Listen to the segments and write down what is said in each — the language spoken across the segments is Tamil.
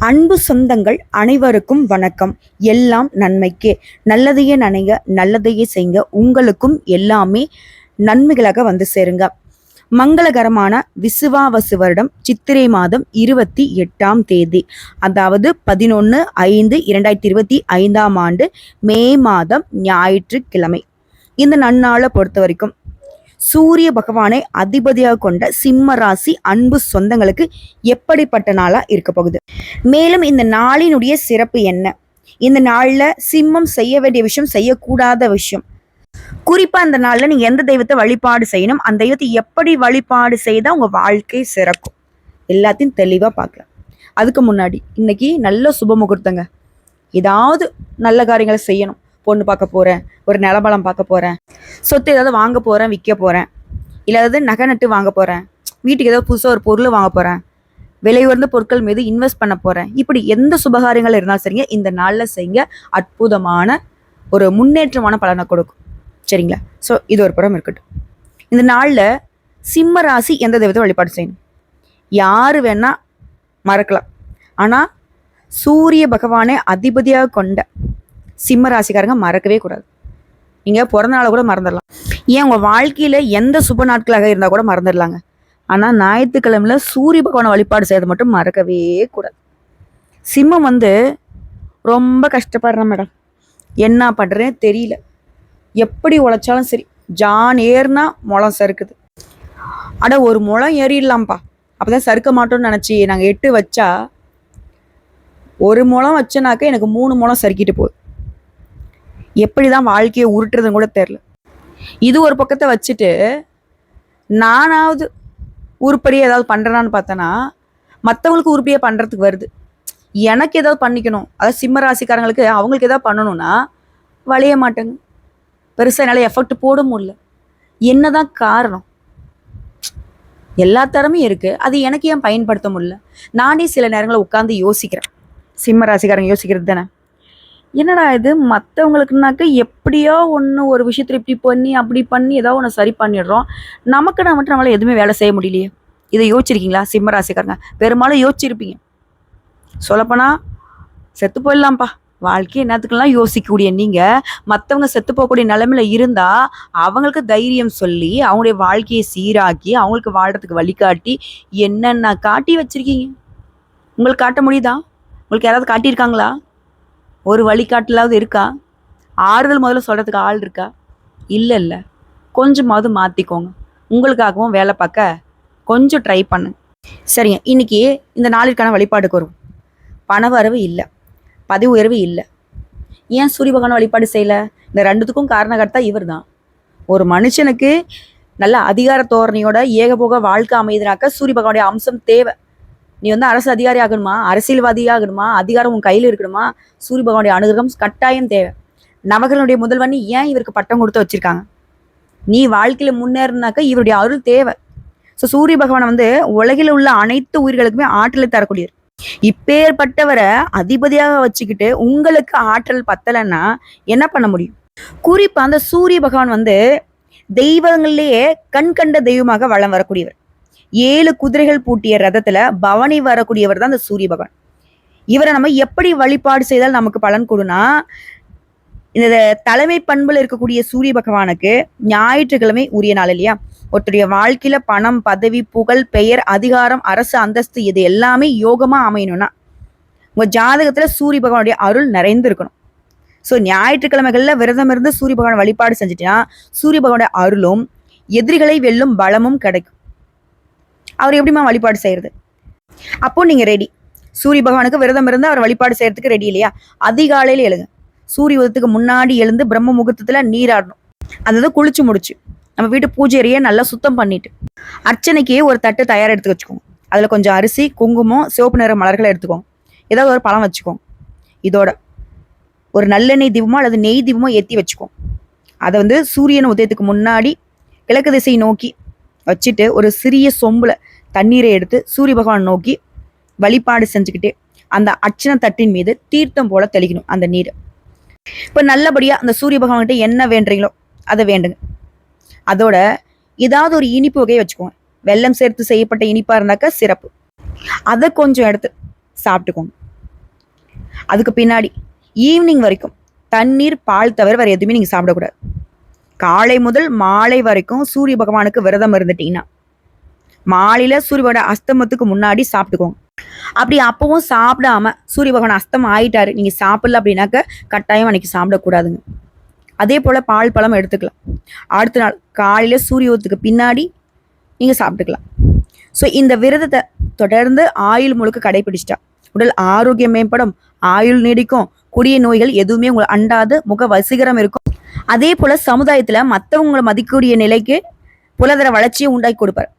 அன்பு சொந்தங்கள் அனைவருக்கும் வணக்கம். எல்லாம் நன்மைக்கே. நல்லதையே நினைங்க நல்லதையே செய்யுங்க உங்களுக்கும் எல்லாமே நன்மைகளாக வந்து சேருங்க. மங்களகரமான விசுவாவசு வருடம் சித்திரை மாதம் இருபத்தி எட்டாம் தேதி. அதாவது பதினொன்று ஐந்து இரண்டாயிரத்தி இருபத்தி ஐந்தாம் ஆண்டு மே மாதம் ஞாயிற்றுக்கிழமை. இந்த நன்னாளை பொறுத்த வரைக்கும் சூரிய பகவானை அதிபதியாக கொண்ட சிம்ம ராசி அன்பு சொந்தங்களுக்கு எப்படிப்பட்ட நாளாக இருக்க போகுது? மேலும் இந்த நாளினுடைய சிறப்பு என்ன? இந்த நாளில் சிம்மம் செய்ய வேண்டிய விஷயம் செய்யக்கூடாத விஷயம். குறிப்பாக அந்த நாளில் நீங்கள் எந்த தெய்வத்தை வழிபாடு செய்யணும் அந்த தெய்வத்தை எப்படி வழிபாடு செய்தால் உங்கள் வாழ்க்கை சிறக்கும்? எல்லாத்தையும் தெளிவாக பார்க்கலாம். அதுக்கு முன்னாடி இன்னைக்கு நல்ல சுப முகூர்த்தங்க. ஏதாவது நல்ல காரியங்களை செய்யணும். பொண்ணு பார்க்க போறேன் ஒரு நிலபலம் பார்க்க போறேன் சொத்து ஏதாவது வாங்க போறேன் விற்க போறேன். இல்லை ஏதாவது நகை நட்டு வாங்க போறேன். வீட்டுக்கு ஏதாவது புதுசாக ஒரு பொருள் வாங்க போறேன். விலை உயர்ந்த பொருட்கள் மீது இன்வெஸ்ட் பண்ண போறேன். இப்படி எந்த சுபகாரியங்கள் இருந்தாலும் சரிங்க இந்த நாளில் செய்ய அற்புதமான ஒரு முன்னேற்றமான பலனை கொடுக்கும். சரிங்களா? ஸோ இது ஒரு புறம் இருக்கட்டும். இந்த நாளில் சிம்ம ராசி எந்த தெய்வத்தை வழிபாடு செய்யணும்? யார் வேணா மறக்கலாம். ஆனால் சூரிய பகவானை அதிபதியாக கொண்ட சிம்ம ராசிக்காரங்க மறக்கவே கூடாது. நீங்கள் பிறந்த நாளை கூட மறந்துடலாம். ஏன் உங்கள் வாழ்க்கையில் எந்த சுப நாட்களாக இருந்தால் கூட மறந்துடலாங்க. ஆனால் ஞாயிற்றுக்கிழமையில் சூரிய பகவானை வழிபாடு செய்யறது மட்டும் மறக்கவே கூடாது. சிம்மம் வந்து ரொம்ப கஷ்டப்படுறேன் மேடம். என்ன பண்ணுறேன்னு தெரியல. எப்படி உழைச்சாலும் சரி ஜான் ஏறுனா முளம் சறுக்குது. அட ஒரு முளம் ஏறிடலாம்ப்பா. அப்பதான் சறுக்க மாட்டோம்னு நினச்சி நாங்கள் எட்டு வச்சா ஒரு முளம் வச்சனாக்க எனக்கு மூணு முளம் சறுக்கிட்டு போகுது. எப்படி தான் வாழ்க்கையை உருட்டுறதுன்னு கூட தெரில இது ஒரு பக்கத்தை வச்சுட்டு நானாவது உருப்படியாக ஏதாவது பண்ணுறேனான்னு பார்த்தேன்னா மற்றவங்களுக்கு உருப்படியாக பண்ணுறதுக்கு வருது. எனக்கு ஏதாவது பண்ணிக்கணும். அதாவது சிம்ம ராசிக்காரங்களுக்கு அவங்களுக்கு ஏதாவது பண்ணணும்னா வளைய மாட்டேங்க. பெருசாக என்னால் எஃபெக்ட் போட முடியல. என்னதான் காரணம்? எல்லா தரமும் இருக்குது அது எனக்கு ஏன் பயன்படுத்த முடியல? நானே சில நேரங்களில் உட்காந்து யோசிக்கிறேன். சிம்ம ராசிக்காரங்க யோசிக்கிறது தானே? என்னடா இது? மற்றவங்களுக்குனாக்க எப்படியோ ஒன்று ஒரு விஷயத்தில் இப்படி பண்ணி அப்படி பண்ணி ஏதோ ஒன்று சரி பண்ணிடுறோம். நமக்கு நான் மட்டும் நம்மளால் எதுவுமே வேலை செய்ய முடியலையே. இதை யோசிச்சிருக்கீங்களா? சிம்மராசிக்காரங்க. பெரும்பாலும் யோசிச்சிருப்பீங்க. சொல்லப்போனால் செத்து போயிடலாம்ப்பா. வாழ்க்கை என்னத்துக்கெல்லாம் யோசிக்கக்கூடிய நீங்கள் மற்றவங்க செத்து போகக்கூடிய நிலைமையில இருந்தால் அவங்களுக்கு தைரியம் சொல்லி அவங்களுடைய வாழ்க்கையை சீராக்கி அவங்களுக்கு வாழ்கிறதுக்கு வழிகாட்டி என்னென்ன காட்டி வச்சுருக்கீங்க? உங்களுக்கு காட்ட முடியுதா? உங்களுக்கு யாராவது காட்டியிருக்காங்களா? ஒரு வழிகாட்டலாவது இருக்கா? ஆறுதல் முதல்ல சொல்கிறதுக்கு ஆள் இருக்கா? இல்லை இல்லை. கொஞ்சமாவது மாற்றிக்கோங்க உங்களுக்காகவும் வேலை பார்க்க கொஞ்சம் ட்ரை பண்ணு. சரிங்க இன்னைக்கு இந்த நாளிற்கான வழிபாடுக்கு வரும் பண வரவு இல்லை. பதவி உயர்வு இல்லை. ஏன் சூரிய பகவான் வழிபாடு செய்யலை? இந்த ரெண்டுத்துக்கும் காரணகர்த்தா இவர் தான் ஒரு மனுஷனுக்கு நல்ல அதிகார தோரணையோட ஏகபோக வாழ்க்கை அமையுதுனாக்க சூரிய பகவானுடைய அம்சம் தேவை. நீ வந்து அரசு அதிகாரி ஆகணுமா அரசியல்வாதி ஆகணுமா அதிகாரம் உன் கையில் இருக்கணுமா? சூரிய பகவானுடைய அனுகிரகம் கட்டாயம் தேவை. நவகரனுடைய முதல்வன் ஏன் இவருக்கு பட்டம் கொடுத்து வச்சிருக்காங்க? நீ வாழ்க்கையில முன்னேறினாக்க இவருடைய அருள் தேவை. ஸோ சூரிய பகவான் வந்து உலகில் உள்ள அனைத்து உயிர்களுக்குமே ஆற்றலை தரக்கூடியவர். இப்பேற்பட்டவரை அதிபதியாக வச்சுக்கிட்டு உங்களுக்கு ஆற்றல் பத்தலைன்னா என்ன பண்ண முடியும்? குறிப்பா அந்த சூரிய பகவான் வந்து தெய்வங்களிலேயே கண் கண்ட தெய்வமாக வளம் வரக்கூடியவர். ஏழு குதிரைகள் பூட்டிய ரதத்துல பவனி வரக்கூடியவர் தான் அந்த சூரிய பகவான். இவரை நம்ம எப்படி வழிபாடு செய்தால் நமக்கு பலன் கொடுனா இந்த தலைமை பண்புல இருக்கக்கூடிய சூரிய பகவானுக்கு ஞாயிற்றுக்கிழமை உரிய நாள் இல்லையா? ஒருத்தருடைய வாழ்க்கையில பணம் பதவி புகழ் பெயர் அதிகாரம் அரசு அந்தஸ்து இது எல்லாமே யோகமா அமையணும்னா உங்க ஜாதகத்துல சூரிய பகவானுடைய அருள் நிறைந்து இருக்கணும் ஸோ ஞாயிற்றுக்கிழமைகள்ல விரதம் இருந்து சூரிய பகவான் வழிபாடு செஞ்சுட்டீங்கன்னா சூரிய பகவானுடைய அருளும் எதிரிகளை வெல்லும் பலமும் கிடைக்கும். அவர் எப்படிமா வழிபாடு செய்யறது? அப்போ நீங்க ரெடி சூரிய பகவானுக்கு விரதம் இருந்து அவர் வழிபாடு செய்யறதுக்கு ரெடி இல்லையா? அதிகாலையில எழுங்க. சூரிய உதயத்துக்கு முன்னாடி எழுந்து பிரம்ம முகூர்த்தத்துல நீராடணும். அதாவது குளிச்சு முடிச்சு. நம்ம வீட்டு பூஜையறையை நல்லா சுத்தம் பண்ணிட்டு அர்ச்சனைக்கே ஒரு தட்டு தயார் எடுத்து வச்சுக்கோங்க. அதில் கொஞ்சம் அரிசி குங்குமம் சிவப்பு நிற மலர்களை எடுத்துக்கோங்க. ஏதாவது ஒரு பழம் வச்சுக்கோங்க. இதோட ஒரு நல்லெண்ணெய் தீபமோ அல்லது நெய் தீபமோ ஏற்றி வச்சுக்கோங்க. அதை வந்து சூரியன் உதயத்துக்கு முன்னாடி கிழக்கு திசை நோக்கி வச்சுட்டு ஒரு சிறிய சொம்பில் தண்ணீரை எடுத்து சூரிய பகவான் நோக்கி வழிபாடு செஞ்சுக்கிட்டே அந்த அர்ச்சனை தட்டின் மீது தீர்த்தம் போல தெளிக்கணும் அந்த நீரை. இப்போ நல்லபடியாக அந்த சூரிய பகவான்கிட்ட என்ன வேண்டுறீங்களோ அதை வேண்டுங்க. அதோட ஏதாவது ஒரு இனிப்பு வகையை வச்சுக்கோங்க. வெள்ளம் சேர்த்து செய்யப்பட்ட இனிப்பாக இருந்தாக்கா சிறப்பு. அதை கொஞ்சம் எடுத்து சாப்பிட்டுக்கோங்க. அதுக்கு பின்னாடி ஈவினிங் வரைக்கும் தண்ணீர் பால் தவிர வேறு எதுவுமே நீங்கள் சாப்பிடக்கூடாது. காலை முதல் மாலை வரைக்கும் சூரிய பகவானுக்கு விரதம் இருந்துட்டீங்கன்னா மாலையில் சூரியனோட அஸ்தமத்துக்கு முன்னாடி சாப்பிட்டுக்கோங்க. அப்படி அப்பவும் சாப்பிடாம சூரிய பகவான் அஸ்தம் ஆயிட்டாரு நீங்க சாப்பிடல அப்படின்னாக்க கட்டாயம் அன்னைக்கு சாப்பிடக்கூடாதுங்க. அதே போல பால் பழம் எடுத்துக்கலாம். அடுத்த நாள் காலையில சூரியத்துக்கு பின்னாடி நீங்க சாப்பிட்டுக்கலாம். ஸோ இந்த விரதத்தை தொடர்ந்து ஆயுள் முழுக்க கடைபிடிச்சிட்டா. உடல் ஆரோக்கியம் மேம்படும் ஆயுள் நீடிக்கும் கொடிய நோய்கள் எதுவுமே உங்களை அண்டாது முக வசீகரம் இருக்கும். அதே போல சமுதாயத்துல மற்றவங்களை மதிக்கக்கூடிய நிலைக்கு புலதர வளர்ச்சியை உண்டாக்கி கொடுப்பார்.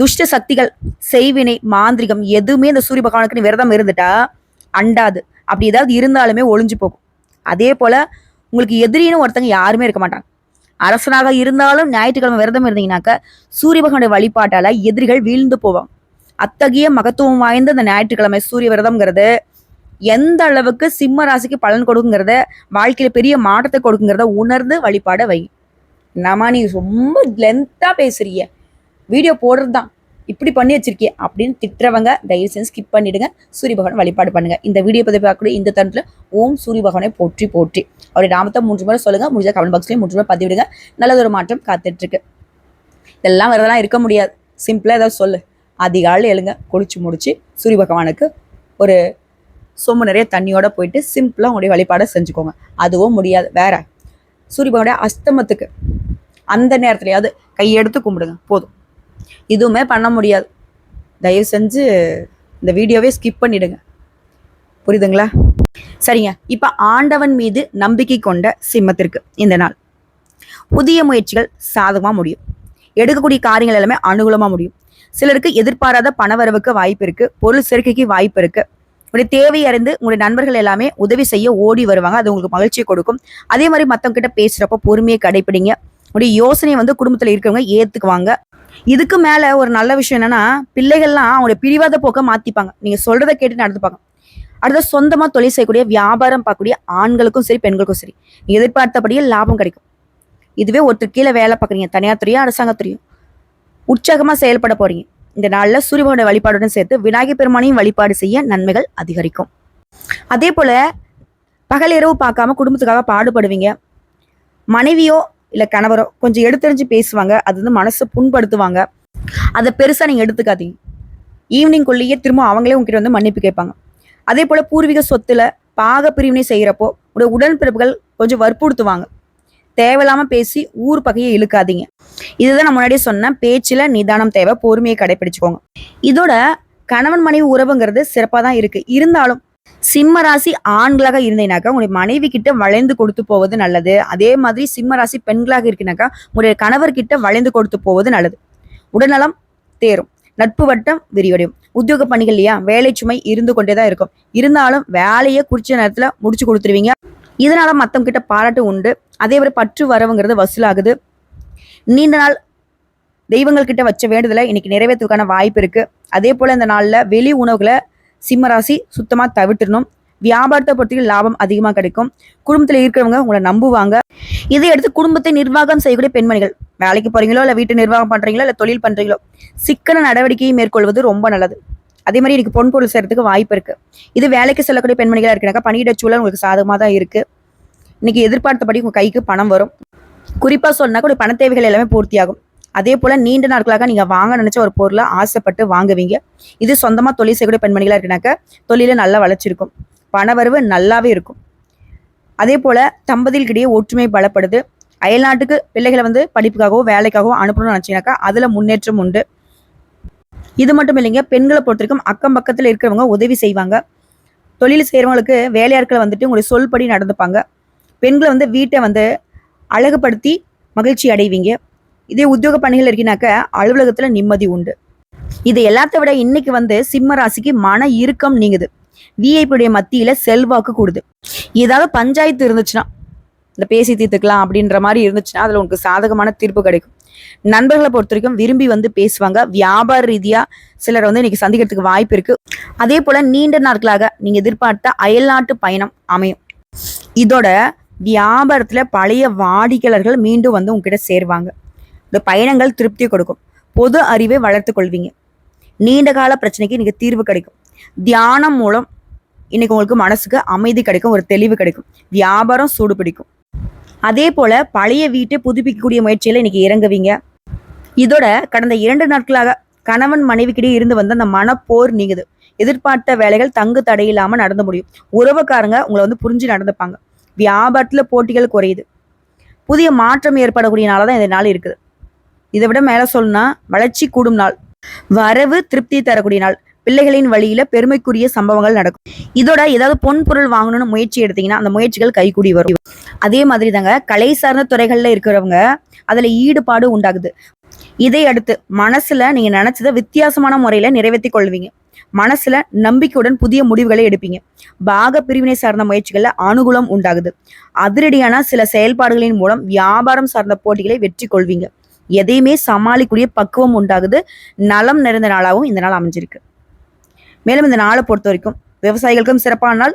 துஷ்ட சக்திகள் செய்வினை மாந்திரிகம் எதுவுமே இந்த சூரிய பகவானுக்கு நீ விரதம் இருந்துட்டா அண்டாது. அப்படி ஏதாவது இருந்தாலுமே ஒளிஞ்சு போகும். அதே போல உங்களுக்கு எதிரின்னு ஒருத்தங்க யாருமே இருக்க மாட்டாங்க. அரசனாக இருந்தாலும் ஞாயிற்றுக்கிழமை விரதம் இருந்தீங்கன்னாக்க சூரிய பகவானுடைய வழிபாட்டால எதிரிகள் வீழ்ந்து போவாங்க. அத்தகைய மகத்துவம் வாய்ந்த இந்த ஞாயிற்றுக்கிழமை சூரிய விரதம்ங்கிறது எந்த அளவுக்கு சிம்ம ராசிக்கு பலன் கொடுக்குங்கிறத வாழ்க்கையில பெரிய மாற்றத்தை கொடுக்குங்கிறத உணர்ந்து வழிபாட வை. என்னம்மா நீ ரொம்ப லென்த்தா பேசுறீங்க. வீடியோ போடுறது தான் இப்படி பண்ணி வச்சிருக்கிய அப்படின்னு திட்டுறவங்க தயவு செஞ்சு ஸ்கிப் பண்ணிடுங்க. சூரிய பகவான் வழிபாடு பண்ணுங்க. இந்த வீடியோ பற்றி பார்க்கக்கூடிய இந்த தருணத்தில் ஓம் சூரிய பகவானை போற்றி போற்றி. அவருடைய நாமத்தை மூன்று முறை சொல்லுங்க. முடிஞ்ச கமெண்ட் பாக்ஸ்லேயும் மூன்று முறை பதிவிடுங்க. நல்லதொரு மாற்றம் காத்துட்ருக்கு. இதெல்லாம் வரதெல்லாம் இருக்க முடியாது. சிம்பிளாக ஏதாவது சொல்லு. அதிகாலையில் எழுங்க. குளிச்சு முடிச்சு சூரிய பகவானுக்கு ஒரு சொம்பு நிறைய தண்ணியோட போயிட்டு சிம்பிளாக உங்களுடைய வழிபாடை செஞ்சுக்கோங்க. அதுவும் முடியாது. வேற. சூரிய பகவானுடைய அஸ்தமத்துக்கு அந்த நேரத்துலையாவது கையெடுத்து கும்பிடுங்க. போதும். இதுவுமே பண்ண முடியாது. தயவு செஞ்சு இந்த வீடியோவே ஸ்கிப் பண்ணிடுங்க. புரியுதுங்களா? சரிங்க. இப்போ ஆண்டவன் மீது நம்பிக்கை கொண்ட சிம்மத்திற்கு இந்த நாள். புதிய முயற்சிகள் சாதகமாக முடியும். எடுக்கக்கூடிய காரியங்கள் எல்லாமே அனுகூலமாக முடியும். சிலருக்கு எதிர்பாராத பணவரவுக்கு வாய்ப்பு இருக்கு. பொருள் சேர்க்கைக்கு வாய்ப்பு இருக்கு. உங்களுடைய தேவை அறிந்து உங்களுடைய நண்பர்கள் எல்லாமே உதவி செய்ய ஓடி வருவாங்க. அது உங்களுக்கு மகிழ்ச்சியை கொடுக்கும். அதே மாதிரி மற்றவங்க கிட்ட பேசுறப்ப பொறுமையை கடைப்பிடிங்க. உங்களுடைய யோசனையை வந்து குடும்பத்தில் இருக்கிறவங்க ஏத்துக்குவாங்க. இதுக்கு மேல ஒரு நல்ல விஷயம் என்னன்னா பிள்ளைகள்லாம் அவங்களுடைய பிரிவாத போக்கை மாத்திப்பாங்க. நீங்க சொல்கிறத கேட்டு நடந்துப்பாங்க. அடுத்த சொந்தமா தொழில் செய்யக்கூடிய வியாபாரம் பார்க்கக்கூடிய ஆண்களுக்கும் சரி பெண்களுக்கும் சரி எதிர்பார்த்தபடியே லாபம் கிடைக்கும். இதுவே ஒருத்தர் கீழே வேலை பார்க்குறீங்க. தனியார் துறையோ அரசாங்கத்துறையும் உற்சாகமா செயல்பட போறீங்க. இந்த நாளில் சூரியபகவான வழிபாடுடன் சேர்த்து விநாயகர் பெருமானையும் வழிபாடு செய்ய நன்மைகள் அதிகரிக்கும். அதே போல பகல் இரவு பார்க்காம குடும்பத்துக்காக பாடுபடுவீங்க. மனைவியோ இல்லை கணவரோ கொஞ்சம் எடுத்தறிஞ்சு பேசுவாங்க. அது வந்து மனசை புண்படுத்துவாங்க. அதை பெருசாக நீங்கள் எடுத்துக்காதீங்க. ஈவினிங்குள்ளேயே திரும்ப அவங்களே உங்ககிட்ட வந்து மன்னிப்பு கேட்பாங்க. அதே போல் பூர்வீக சொத்துல பாக பிரிவினை செய்கிறப்போ உடைய உடன்பிறப்புகள் கொஞ்சம் வற்புறுத்துவாங்க. தேவையில்லாம பேசி ஊர் பகையை இழுக்காதீங்க. இதுதான் நான் முன்னாடியே சொன்னேன் பேச்சில் நிதானம் தேவை பொறுமையை கடைபிடிச்சுக்கோங்க இதோட கணவன் மனைவி உறவுங்கிறது சிறப்பாக தான் இருக்கு. இருந்தாலும் சிம்ம ராசி ஆண்களாக இருந்தீங்கனாக்கா உங்களுடைய மனைவி கிட்ட வளைந்து கொடுத்து போவது நல்லது. அதே மாதிரி சிம்ம ராசி பெண்களாக இருக்குனாக்கா உங்களுடைய கணவர் கிட்ட வளைந்து கொடுத்து போவது நல்லது. உடல்நலம் தேரும். நட்பு வட்டம் விரிவடையும். உத்தியோக பணிகள் இல்லையா? வேலை சுமை இருந்து கொண்டே தான் இருக்கும். இருந்தாலும் வேலையை குறிச்ச நேரத்துல முடிச்சு கொடுத்துருவீங்க. இதனால மத்தவங்க கிட்ட பாராட்டு உண்டு. அதே மாதிரி பற்று வரவுங்கிறது வசூலாகுது. நீண்ட நாள் தெய்வங்கள் கிட்ட வச்ச வேண்டுதலை இன்னைக்கு நிறைவேற்றுவதற்கான வாய்ப்பு இருக்கு. அதே போல இந்த நாள்ல வெளி உணவுகளை சிம்மராசி சுத்தமாக தவிட்டுடணும் வியாபாரத்தை பொறுத்தவரைக்கும் லாபம் அதிகமாக கிடைக்கும். குடும்பத்தில் இருக்கிறவங்க உங்களை நம்புவாங்க. இதை எடுத்து குடும்பத்தை நிர்வாகம் செய்யக்கூடிய பெண்மணிகள் வேலைக்கு போறீங்களோ இல்லை வீட்டு நிர்வாகம் பண்றீங்களோ இல்லை தொழில் பண்றீங்களோ சிக்கன நடவடிக்கையை மேற்கொள்வது ரொம்ப நல்லது. அதே மாதிரி எனக்கு பொன் பொருள் செய்யறதுக்கு வாய்ப்பு இருக்கு. இது வேலைக்கு செல்லக்கூடிய பெண்மணிகளாக இருக்குனாக்கா பணியிட சூழல் உங்களுக்கு சாதகமாக தான் இருக்கு. இன்னைக்கு எதிர்பார்த்தபடி உங்க கைக்கு பணம் வரும். குறிப்பாக சொன்னாக்க ஒரு பண தேவைகள் எல்லாமே பூர்த்தியாகும். அதே போல நீண்ட நாட்களாக நீங்க வாங்க நினைச்ச ஒரு பொருளை ஆசைப்பட்டு வாங்குவீங்க. இது சொந்தமா தொழில் செய்யக்கூடிய பெண்மணிகளா இருக்குனாக்க தொழில நல்லா வளர்ச்சி இருக்கும் பணவரவு நல்லாவே இருக்கும். அதே போல தம்பதிகளுக்கிடையே ஒற்றுமை பலப்படுது. அயல்நாட்டுக்கு பிள்ளைகளை வந்து படிப்புக்காகவோ வேலைக்காகவோ அனுப்பணும்னு நினைச்சீங்கன்னாக்கா அதுல முன்னேற்றம் உண்டு. இது மட்டும் இல்லைங்க பெண்களை பொறுத்தவரைக்கும் அக்கம் பக்கத்தில் இருக்கிறவங்க உதவி செய்வாங்க. தொழில் செய்கிறவங்களுக்கு வேலையாட்களை வந்துட்டு உங்களுடைய சொல்படி நடந்துப்பாங்க. பெண்களை வந்து வீட்டை வந்து அழகுபடுத்தி மகிழ்ச்சி அடைவீங்க. இதே உத்தியோக பணிகள் இருக்கீங்கனாக்க அலுவலகத்துல நிம்மதி உண்டு. இது எல்லாத்த விட இன்னைக்கு வந்து சிம்ம ராசிக்கு மன இறுக்கம் நீங்குது. விஐபியுடைய மத்தியில செல்வாக்கு கூடுது. ஏதாவது பஞ்சாயத்து இருந்துச்சுன்னா இந்த பேசி தீர்த்துக்கலாம் அப்படின்ற மாதிரி இருந்துச்சுன்னா அதுல உனக்கு சாதகமான தீர்ப்பு கிடைக்கும். நண்பர்களை பொறுத்த வரைக்கும் விரும்பி வந்து பேசுவாங்க. வியாபார ரீதியா சிலர் வந்து இன்னைக்கு சந்திக்கிறதுக்கு வாய்ப்பு இருக்கு. அதே போல நீண்ட நாட்களாக நீங்க எதிர்பார்த்த அயல்நாட்டு பயணம் அமையும். இதோட வியாபாரத்துல பழைய வாடிக்கையாளர்கள் மீண்டும் வந்து உங்ககிட்ட சேருவாங்க. இந்த பயணங்கள் திருப்தி கொடுக்கும். பொது அறிவை வளர்த்து கொள்வீங்க. நீண்ட கால பிரச்சனைக்கு நீங்கள் தீர்வு கிடைக்கும். தியானம் மூலம் இன்னைக்கு உங்களுக்கு மனசுக்கு அமைதி கிடைக்கும் ஒரு தெளிவு கிடைக்கும். வியாபாரம் சூடு பிடிக்கும். அதே போல பழைய வீட்டை புதுப்பிக்கக்கூடிய முயற்சியில் இன்னைக்கு இறங்குவீங்க. இதோட கடந்த இரண்டு நாட்களாக கணவன் மனைவிக்கிடையே இருந்து வந்த அந்த மனப்போர் நீங்குது. எதிர்பார்த்த வேலைகள் தங்கு தடையில்லாம நடந்து முடியும். உறவுக்காரங்க உங்களை வந்து புரிஞ்சு நடந்துப்பாங்க. வியாபாரத்துல போட்டிகள் குறையுது. புதிய மாற்றம் ஏற்படக்கூடிய நாளாக தான் இந்த நாள் இருக்குது. இதை விட மேல சொல்லணும்னா வளர்ச்சி கூடும் நாள். வரவு திருப்தி தரக்கூடிய நாள். பிள்ளைகளின் வழியில பெருமைக்குரிய சம்பவங்கள் நடக்கும். இதோட ஏதாவது பொன் பொருள் வாங்கணும்னு முயற்சி எடுத்தீங்கன்னா அந்த முயற்சிகள் கைகூடி வரும். அதே மாதிரி தாங்க கலை சார்ந்த துறைகள்ல இருக்கிறவங்க அதுல ஈடுபாடு உண்டாகுது. இதை அடுத்து மனசுல நீங்க நினைச்சதை வித்தியாசமான முறையில நிறைவேற்றி கொள்வீங்க. மனசுல நம்பிக்கையுடன் புதிய முடிவுகளை எடுப்பீங்க. பாக பிரிவினை சார்ந்த முயற்சிகள்ல அனுகூலம் உண்டாகுது. அதிரடியான சில செயல்பாடுகளின் மூலம் வியாபாரம் சார்ந்த போட்டிகளை வெற்றி கொள்வீங்க எதையுமே சமாளிக்கூடிய பக்குவம் உண்டாகுது. நலம் நிறைந்த நாளாகவும் இந்த நாள் அமைஞ்சிருக்கு. மேலும் இந்த நாளை பொறுத்த வரைக்கும் விவசாயிகளுக்கும் சிறப்பான நாள்.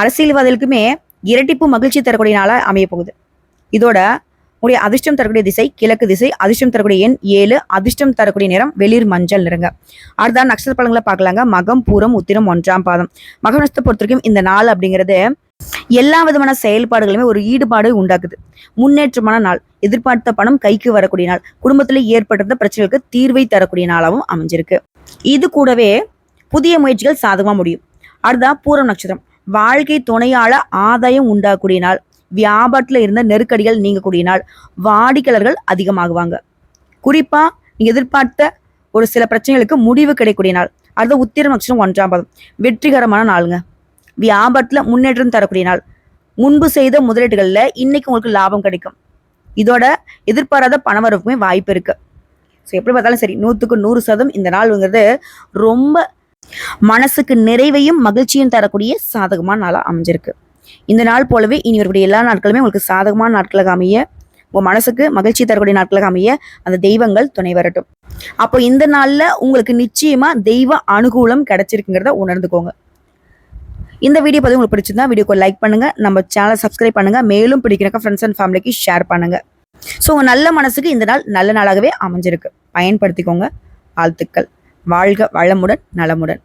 அரசியல்வாதிகளுக்குமே இரட்டிப்பு மகிழ்ச்சி தரக்கூடிய நாளாக அமைய போகுது. இதோட உடைய அதிர்ஷ்டம் தரக்கூடிய திசை கிழக்கு திசை அதிர்ஷ்டம் தரக்கூடிய எண் ஏழு அதிர்ஷ்டம் தரக்கூடிய நிறம் வெளிர் மஞ்சள் நிறங்க. அடுத்த நட்சத்திர பழங்களை பார்க்கலாங்க. மகம் பூரம் உத்திரம் ஒன்றாம் பாதம். மகம் நட்சத்திரத்தை பொறுத்த வரைக்கும் இந்த நாள் அப்படிங்கிறது எல்லா விதமான செயல்பாடுகளுமே ஒரு ஈடுபாடு உண்டாக்குது. முன்னேற்றமான நாள் எதிர்பார்த்த பணம் கைக்கு வரக்கூடிய நாள் குடும்பத்தில் ஏற்பட்டிருந்த பிரச்சனைகளுக்கு தீர்வை தரக்கூடிய நாளாகவும் அமைஞ்சிருக்கு. இது கூடவே புதிய முயற்சிகள் சாதகமாக முடியும். அடுத்தா பூரம் நட்சத்திரம். வாழ்க்கை துணையால ஆதாயம் உண்டாகக்கூடிய நாள். வியாபாரத்துல இருந்த நெருக்கடிகள் நீங்கக்கூடிய நாள். வாடிக்கையாளர்கள் அதிகமாகுவாங்க. குறிப்பா நீங்க எதிர்பார்த்த ஒரு சில பிரச்சனைகளுக்கு முடிவு கிடைக்கக்கூடிய நாள். அடுத்த உத்திரம் நட்சத்திரம் ஒன்றாம் பதம். வெற்றிகரமான நாளுங்க. வியாபாரத்தில் முன்னேற்றம் தரக்கூடிய நாள் முன்பு செய்த முதலீடுகளில் இன்னைக்கு உங்களுக்கு லாபம் கிடைக்கும். இதோட எதிர்பாராத பணவரவுக்குமே வாய்ப்பு இருக்கு. ஸோ எப்படி பார்த்தாலும் சரி நூற்றுக்கு நூறு சதம் இந்த நாளுங்கிறது ரொம்ப மனசுக்கு நிறைவையும் மகிழ்ச்சியும் தரக்கூடிய சாதகமான நாளாக அமைஞ்சிருக்கு. இந்த நாள் போலவே இனி வரக்கூடிய எல்லா நாட்களுமே உங்களுக்கு சாதகமான நாட்களாக அமைய உங்கள் மனசுக்கு மகிழ்ச்சி தரக்கூடிய நாட்களாக அமைய அந்த தெய்வங்கள் துணை வரட்டும். அப்போ இந்த நாளில் உங்களுக்கு நிச்சயமாக தெய்வ அனுகூலம் கிடைச்சிருக்குங்கிறத உணர்ந்துக்கோங்க. இந்த வீடியோ பதிவு உங்களுக்கு பிடிச்சிருந்தா வீடியோக்கு லைக் பண்ணுங்க. நம்ம சேனலை சப்ஸ்கிரைப் பண்ணுங்க. மேலும் பிடிக்கிறக்க ஃப்ரெண்ட்ஸ் அண்ட் ஃபேமிலிக்கு ஷேர் பண்ணுங்க. ஸோ உங்கள் நல்ல மனசுக்கு இந்த நாள் நல்ல நாளாகவே அமைஞ்சிருக்கு. பயன்படுத்திக்கோங்க. வாழ்த்துக்கள். வாழ்க வளமுடன் நலமுடன்.